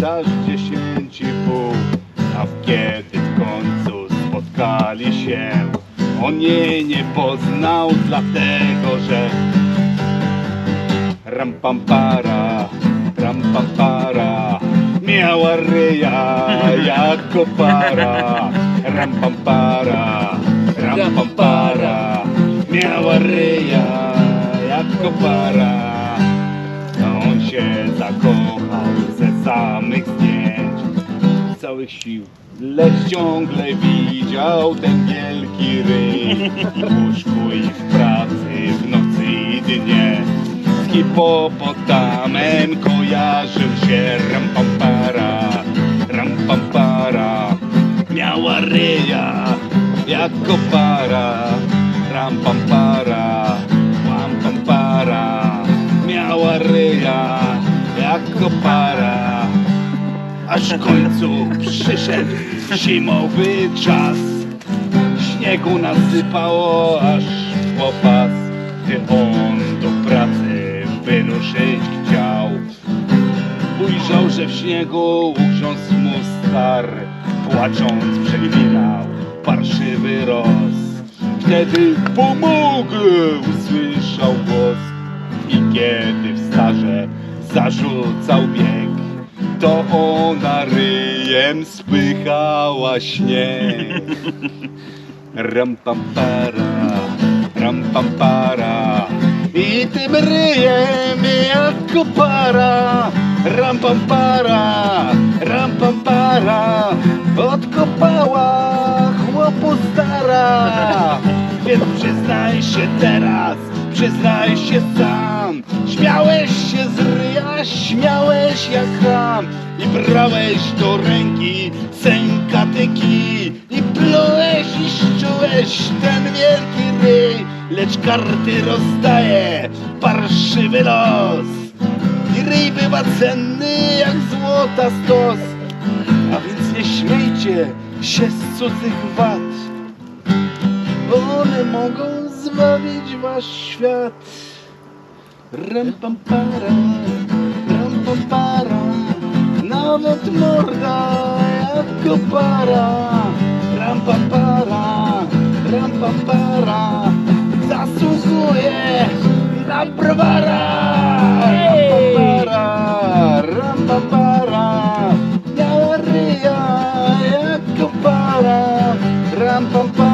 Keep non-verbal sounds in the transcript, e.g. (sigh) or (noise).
dasz dziesięć i pół. A kiedy w końcu spotkali się On jej nie poznał dlatego, że Ram pam para, ram pam para Miała ryja jak kopara Ram pam para, ram pam para Miała ryja jak kopara on się zakochał całych sił Lecz ciągle widział ten wielki ryj. W łóżku i w pracy, w nocy i dnie. Z hipopotamem kojarzył się Rampampara, rampampara Miała ryja jak kopara Rampampara, łampampara Miała ryja jak kopara Aż w końcu przyszedł zimowy czas. Śniegu nasypało aż po pas. Gdy on do pracy wyruszyć chciał Ujrzał, że w śniegu ugrzązł mu stary Płacząc przeklinał parszywy roz. Wtedy pomogę usłyszał głos I kiedy w starze zarzucał bieg To ona ryjem spychała śnieg. (laughs) Ram pam para, ram pam para. I tym ryjem jak kopara Ram pam para, ram pam para. Odkopała chłopu stara. (laughs) Więc przyznaj się teraz, przyznaj się sam. Śmiałeś się z ryja, śmiałeś jak ham. I brałeś do ręki sękatyki I plułeś i szczułeś ten wielki ryj. Lecz karty rozdaje parszywy los. I ryj bywa cenny jak złota stos A więc nie śmiejcie się z cudzych wad. Bo one mogą zbawić wasz świat. Ram pam para, ram pam para, nawet morda jak para. Ram pam para, ram pam para, zasługuje na browara. Ram pam para, ram pam para, galeria jak para. Ram pam para.